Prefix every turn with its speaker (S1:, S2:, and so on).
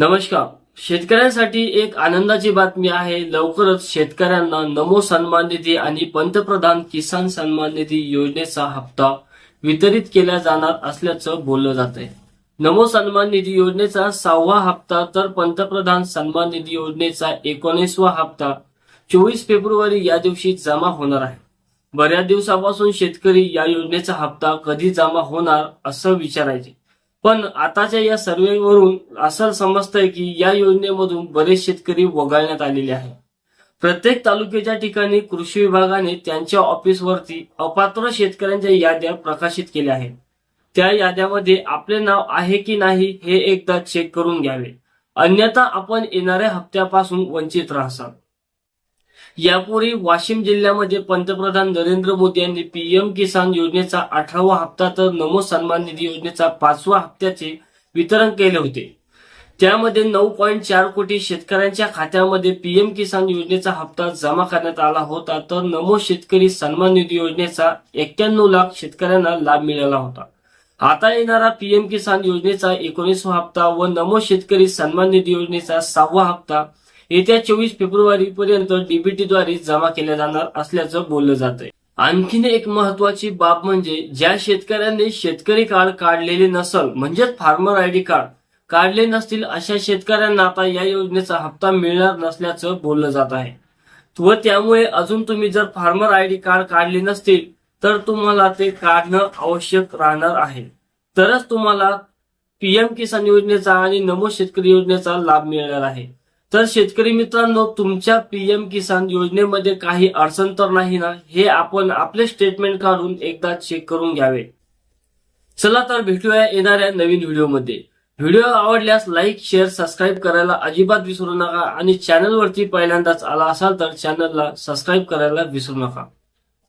S1: नमस्कार. शेतकऱ्यांसाठी एक आनंदाची बातमी आहे. लवकरच शेतकऱ्यांना नमो सन्मान निधी आणि पंतप्रधान किसान सन्मान निधी योजनेचा हप्ता वितरित केला जाणार असल्याचं बोललं जात आहे नमो सन्मान निधी योजनेचा सहावा हप्ता तर पंतप्रधान सन्मान निधी योजनेचा एकोणीसवा हप्ता चोवीस फेब्रुवारी या दिवशी जमा होणार आहे. बऱ्याच दिवसापासून शेतकरी या योजनेचा हप्ता कधी जमा होणार असं विचारायचे. पण आताच्या या सर्वेवरून असं समजतंय की या योजनेमधून बरेच शेतकरी वगळण्यात आलेले आहे प्रत्येक तालुक्याच्या ठिकाणी कृषी विभागाने त्यांच्या ऑफिसवरती अपात्र शेतकऱ्यांच्या याद्या प्रकाशित केल्या आहेत. त्या याद्यामध्ये आपले नाव आहे की नाही हे एकदा चेक करून घ्यावे. अन्यथा आपण येणाऱ्या हप्त्यापासून वंचित राहसाल. यापूर्वी वाशिम जिल्ह्यामध्ये पंतप्रधान नरेंद्र मोदी यांनी पीएम किसान योजनेचा अठरावा हप्ता तर नमो सन्मान निधी योजनेचा पाचवा हप्त्याचे वितरण केले होते. त्यामध्ये नऊ पॉईंट चार कोटी शेतकऱ्यांच्या खात्यामध्ये पीएम किसान योजनेचा हप्ता जमा करण्यात आला होता तर नमो शेतकरी सन्मान निधी योजनेचा एक्क्याण्णव लाख शेतकऱ्यांना लाभ मिळाला होता. आता येणारा पीएम किसान योजनेचा एकोणीसवा हप्ता व नमो शेतकरी सन्मान निधी योजनेचा सहावा हप्ता येत्या चोवीस फेब्रुवारी पर्यंत डीबीटीद्वारे जमा केल्या जाणार असल्याचं बोललं जात आहे आणखीन एक महत्वाची बाब म्हणजे ज्या शेतकऱ्यांनी शेतकरी कार्ड काढलेले नसल म्हणजेच फार्मर आयडी कार्ड काढले नसतील अशा शेतकऱ्यांना आता या योजनेचा हप्ता मिळणार नसल्याचं बोललं जात आहे. व त्यामुळे अजून तुम्ही जर फार्मर आयडी कार्ड काढले नसतील तर तुम्हाला ते काढणं आवश्यक राहणार आहे. तरच तुम्हाला पीएम किसान योजनेचा आणि नमो शेतकरी योजनेचा लाभ मिळणार आहे. तर शेतकरी मित्रांनो तुमच्या पीएम किसान योजनेमध्ये काही अडचण तर नाही ना? हे आपण आपले स्टेटमेंट काढून एकदा चेक करून घ्यावे. चला तर भेटूया येणाऱ्या नवीन व्हिडिओमध्ये. व्हिडिओ आवडल्यास लाईक शेअर सबस्क्राईब करायला अजिबात विसरू नका आणि चॅनलवरती पहिल्यांदाच आला असाल तर चॅनलला सबस्क्राईब करायला विसरू नका.